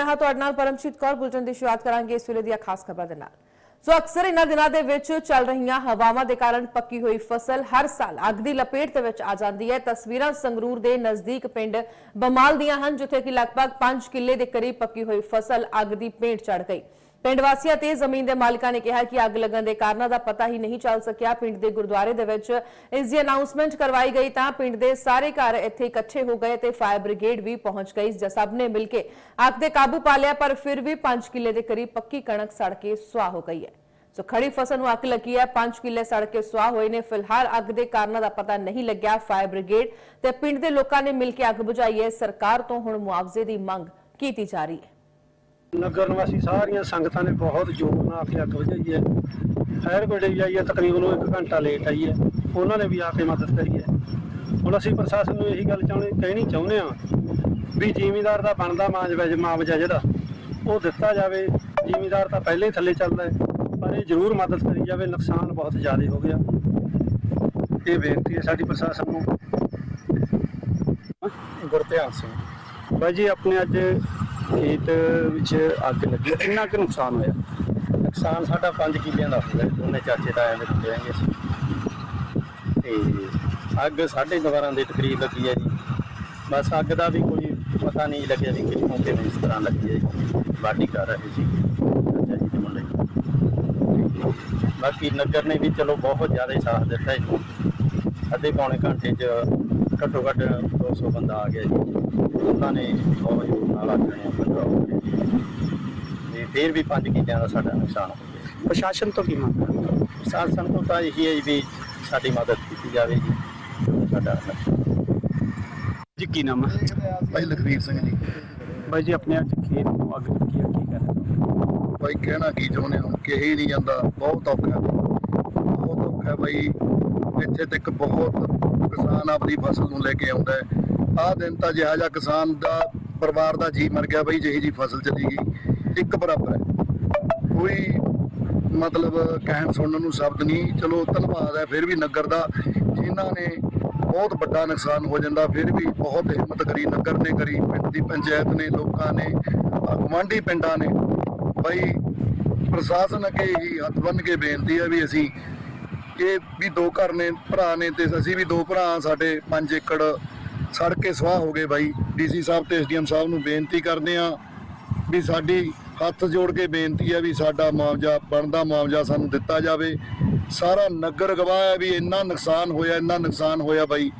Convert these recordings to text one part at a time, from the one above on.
ਮੈਂ ਹਾਂ ਤੁਹਾਡੇ ਨਾਲ ਪਰਮਜੀਤ ਕੌਰ, ਬੁਲਟਨ ਦੀ ਸ਼ੁਰੂਆਤ ਕਰਾਂਗੇ ਇਸ ਵੇਲੇ ਦੀਆਂ ਖਾਸ ਖਬਰਾਂ ਦੇ ਨਾਲ। ਸੋ ਅਕਸਰ ਇਹਨਾਂ ਦਿਨਾਂ ਦੇ ਵਿੱਚ ਚੱਲ ਰਹੀਆਂ ਹਵਾਵਾਂ ਦੇ ਕਾਰਨ ਪੱਕੀ ਹੋਈ ਫਸਲ ਹਰ ਸਾਲ ਅੱਗ ਦੀ ਲਪੇਟ ਦੇ ਵਿੱਚ ਆ ਜਾਂਦੀ ਹੈ। ਤਸਵੀਰਾਂ ਸੰਗਰੂਰ ਦੇ ਨਜ਼ਦੀਕ ਪਿੰਡ ਬਮਾਲ ਦੀਆਂ ਹਨ, ਜਿੱਥੇ ਕਿ ਲਗਭਗ 5 ਕਿੱਲੇ ਦੇ ਕਰੀਬ ਪੱਕੀ ਹੋਈ ਫਸਲ ਅੱਗ ਦੀ ਭੇਟ ਚੜ ਗਈ। ਪਿੰਡ ਵਾਸੀਆਂ ਤੇ ਜ਼ਮੀਨ ਦੇ ਮਾਲਕਾਂ ਨੇ ਕਿਹਾ ਕਿ ਅੱਗ ਲੱਗਣ ਦੇ ਕਾਰਨਾਂ ਦਾ ਪਤਾ ਹੀ ਨਹੀਂ ਚੱਲ ਸਕਿਆ। ਪਿੰਡ ਦੇ ਗੁਰਦੁਆਰੇ ਦੇ ਵਿੱਚ ਇਸ ਦੀ ਅਨਾਉਂਸਮੈਂਟ ਕਰਵਾਈ ਗਈ ਤਾਂ ਪਿੰਡ ਦੇ ਸਾਰੇ ਘਰ ਇੱਥੇ ਇਕੱਠੇ ਹੋ ਗਏ ਤੇ ਫਾਇਰ ਬ੍ਰਿਗੇਡ ਵੀ ਪਹੁੰਚ ਗਈ। ਜਿਸ ਸਭ ਨੇ ਮਿਲ ਕੇ ਅੱਗ ਦੇ ਕਾਬੂ ਪਾ ਲਿਆ, ਪਰ ਫਿਰ ਵੀ 5 ਕਿੱਲੇ ਦੇ ਕਰੀਬ ਪੱਕੀ ਕਣਕ ਸੜ ਕੇ ਸੁਆਹ ਹੋ ਗਈ ਹੈ। ਸੋ ਖੜੀ ਫਸਲ ਨੂੰ ਅੱਗ ਲੱਗੀ ਹੈ 5 ਕਿੱਲੇ ਸੜ ਕੇ ਸੁਆਹ ਹੋਏ ਨੇ। ਫਿਲਹਾਲ ਅੱਗ ਦੇ ਕਾਰਨਾਂ ਦਾ ਪਤਾ ਨਹੀਂ ਲੱਗਿਆ। ਫਾਇਰ ਬ੍ਰਿਗੇਡ ਤੇ ਪਿੰਡ ਦੇ ਲੋਕਾਂ ਨੇ ਮਿਲ ਕੇ ਅੱਗ ਬੁਝਾਈ ਹੈ। ਸਰਕਾਰ ਤੋਂ ਹੁਣ ਮੁਆਵਜ਼ੇ ਦੀ ਮੰਗ ਕੀਤੀ ਜਾ ਰਹੀ ਹੈ। ਨਗਰ ਨਿਵਾਸੀ ਸਾਰੀਆਂ ਸੰਗਤਾਂ ਨੇ ਬਹੁਤ ਜ਼ੋਰ ਨਾਲ ਆ ਕੇ ਅੱਗ ਬੁਝਾਈ ਹੈ। ਫਾਇਰ ਬ੍ਰਿਗੇਡ ਆਈ ਹੈ, ਤਕਰੀਬਨ ਉਹ 1 ਘੰਟਾ ਲੇਟ ਆਈ ਹੈ। ਉਹਨਾਂ ਨੇ ਵੀ ਆ ਕੇ ਮਦਦ ਕਰੀ ਹੈ। ਹੁਣ ਅਸੀਂ ਪ੍ਰਸ਼ਾਸਨ ਨੂੰ ਇਹੀ ਗੱਲ ਚਾਹੁੰਦੇ, ਕਹਿਣੀ ਚਾਹੁੰਦੇ ਆ ਵੀ ਜ਼ਿਮੀਦਾਰ ਦਾ ਬਣਦਾ ਮਾਜਵਾ ਮੁਆਵਜ਼ਾ ਜਿਹੜਾ ਉਹ ਦਿੱਤਾ ਜਾਵੇ। ਜ਼ਿਮੀਦਾਰ ਤਾਂ ਪਹਿਲਾਂ ਹੀ ਥੱਲੇ ਚੱਲਦਾ ਹੈ, ਪਰ ਇਹ ਜ਼ਰੂਰ ਮਦਦ ਕਰੀ ਜਾਵੇ, ਨੁਕਸਾਨ ਬਹੁਤ ਜ਼ਿਆਦਾ ਹੋ ਗਿਆ। ਇਹ ਬੇਨਤੀ ਹੈ ਸਾਡੀ ਪ੍ਰਸ਼ਾਸਨ ਨੂੰ। ਗੁਰਧਿਆਨ ਸਿੰਘ, ਬਾਈ ਜੀ, ਆਪਣੇ ਅੱਜ ਖੇਤ ਵਿੱਚ ਅੱਗ ਲੱਗੀ ਕਿੰਨਾ ਕੁ ਨੁਕਸਾਨ ਹੋਇਆ? ਨੁਕਸਾਨ ਸਾਡਾ 5 ਕਿੱਲਿਆਂ ਦਾ ਹੋਇਆ ਜੀ, ਦੋਨੇ ਚਾਚੇ ਤਾਇਆਂ ਦੇ ਹੁੰਦੇ ਆਂਗੇ ਤੇ ਅੱਗ ਸਾਢੇ ਦੁਬਾਰਾਂ ਦੇ ਤਕਰੀਬ ਲੱਗੀ ਹੈ ਜੀ। ਬਸ ਅੱਗ ਦਾ ਵੀ ਕੋਈ ਪਤਾ ਨਹੀਂ ਲੱਗਿਆ ਵੀ ਕਿੱਥੋਂ ਕਿਵੇਂ ਇਸ ਤਰ੍ਹਾਂ ਲੱਗੀ ਹੈ ਜੀ। ਬਾਡੀ ਕਰ ਰਹੇ ਸੀ। ਚਾਚਾ ਜੀ ਦੇ ਮੁੰਡੇ। ਬਾਕੀ ਨਗਰ ਨੇ ਵੀ ਚਲੋ ਬਹੁਤ ਜ਼ਿਆਦਾ ਸਾਥ ਦਿੱਤਾ ਜੀ ਅੱਧੇ ਪੌਣੇ ਘੰਟੇ 'ਚ ਘੱਟੋ ਘੱਟ 200 ਬੰਦਾ ਆ ਗਿਆ ਜੀ। ਉਹਨਾਂ ਨੇ ਬਹੁਤ ਜ਼ੋਰ ਨਾਲ ਨੂੰ ਕੰਟਰੋਲ ਕੀਤਾ ਤੇ ਫਿਰ ਵੀ 5 ਕਿੱਲਿਆਂ ਦਾ ਸਾਡਾ ਨੁਕਸਾਨ ਹੋ ਗਿਆ। ਪ੍ਰਸ਼ਾਸਨ ਤੋਂ ਕੀ ਮੰਗ ਕਰਦੇ ਪ੍ਰਸ਼ਾਸਨ ਤੋਂ ਤਾਂ ਇਹੀ ਹੈ ਜੀ ਵੀ ਸਾਡੀ ਮਦਦ ਕੀਤੀ ਜਾਵੇ ਜੀ। ਸਾਡਾ ਜੀ ਕੀ ਨਾਮ ਹੈ? ਭਾਈ ਲਖਵੀਰ ਸਿੰਘ ਜੀ। ਬਾਈ ਜੀ ਆਪਣੇ ਅੱਜ ਖੇਤ ਨੂੰ ਅੱਗ ਲੱਗੀ ਹੈ ਕੀ ਕਰਨਾ ਭਾਈ ਕਹਿਣਾ ਕੀ ਚਾਹੁੰਦੇ ਹੋ? ਕਿਹਾ ਹੀ ਨਹੀਂ ਜਾਂਦਾ ਬਹੁਤ ਔਖਾ। ਹੈ। ਬਹੁਤ ਔਖਾ ਹੈ ਭਾਈ। ਇੱਥੇ ਤੱਕ ਬਹੁਤ ਕਿਸਾਨ ਆਪਣੀ ਫਸਲ ਨੂੰ ਲੈ ਕੇ ਆਉਂਦਾ ਹੈ। ਆਹ ਦਿਨ ਤਾਂ ਜਿਹਾ ਜਿਹਾ ਕਿਸਾਨ ਦਾ ਪਰਿਵਾਰ ਦਾ ਜੀ ਮਰ ਗਿਆ ਬਈ, ਜਿਹੀ ਜੀ ਫਸਲ ਚਲੀ ਗਈ। ਇੱਕ ਬਰਾਬਰ ਹੈ। ਕੋਈ ਮਤਲਬ ਕਹਿਣ ਸੁਣਨ ਨੂੰ ਸ਼ਬਦ ਨਹੀਂ। ਚਲੋ, ਧੰਨਵਾਦ ਹੈ, ਫਿਰ ਵੀ ਨਗਰ ਦਾ। ਜਿਨ੍ਹਾਂ ਨੇ ਬਹੁਤ ਵੱਡਾ ਨੁਕਸਾਨ ਹੋ ਜਾਂਦਾ, ਫਿਰ ਵੀ ਬਹੁਤ ਹਿੰਮਤ ਕਰੀ, ਨਗਰ ਨੇ ਕਰੀ, ਪਿੰਡ ਦੀ ਪੰਚਾਇਤ ਨੇ, ਲੋਕਾਂ ਨੇ ਗਵਾਂਢੀ ਪਿੰਡਾਂ ਨੇ। ਬਈ ਪ੍ਰਸ਼ਾਸਨ ਅੱਗੇ ਹੀ ਹੱਥ ਬੰਨ੍ਹ ਕੇ ਬੇਨਤੀ ਹੈ ਵੀ ਅਸੀਂ ਇਹ ਵੀ ਦੋ ਘਰ ਨੇ ਭਰਾ ਨੇ ਤੇ ਅਸੀਂ ਵੀ ਦੋ ਭਰਾ ਹਾਂ, ਸਾਡੇ 5 ਏਕੜ ਸੜ ਕੇ ਸਵਾਹ ਹੋ ਗਏ ਬਾਈ। ਡੀਸੀ ਸਾਹਿਬ ਤੇ ਐਸਡੀਐਮ ਸਾਹਿਬ ਨੂੰ ਬੇਨਤੀ ਕਰਦੇ ਆ ਵੀ ਸਾਡੀ ਹੱਥ ਜੋੜ ਕੇ ਬੇਨਤੀ ਹੈ ਵੀ ਸਾਡਾ ਮੁਆਵਜ਼ਾ ਬਣਦਾ ਮੁਆਵਜ਼ਾ ਸਾਨੂੰ ਦਿੱਤਾ ਜਾਵੇ। ਸਾਰਾ ਨਗਰ ਗਵਾਹ ਹੈ ਵੀ ਇੰਨਾ ਨੁਕਸਾਨ ਹੋਇਆ ਇੰਨਾ ਨੁਕਸਾਨ ਹੋਇਆ ਬਾਈ।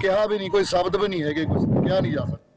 ਕਿਹਾ ਵੀ ਨਹੀਂ ਕੋਈ ਸ਼ਬਦ ਵੀ ਨਹੀਂ ਹੈਗੇ ਕੁਝ ਕਿਹਾ ਨਹੀਂ ਜਾ ਸਕਦਾ।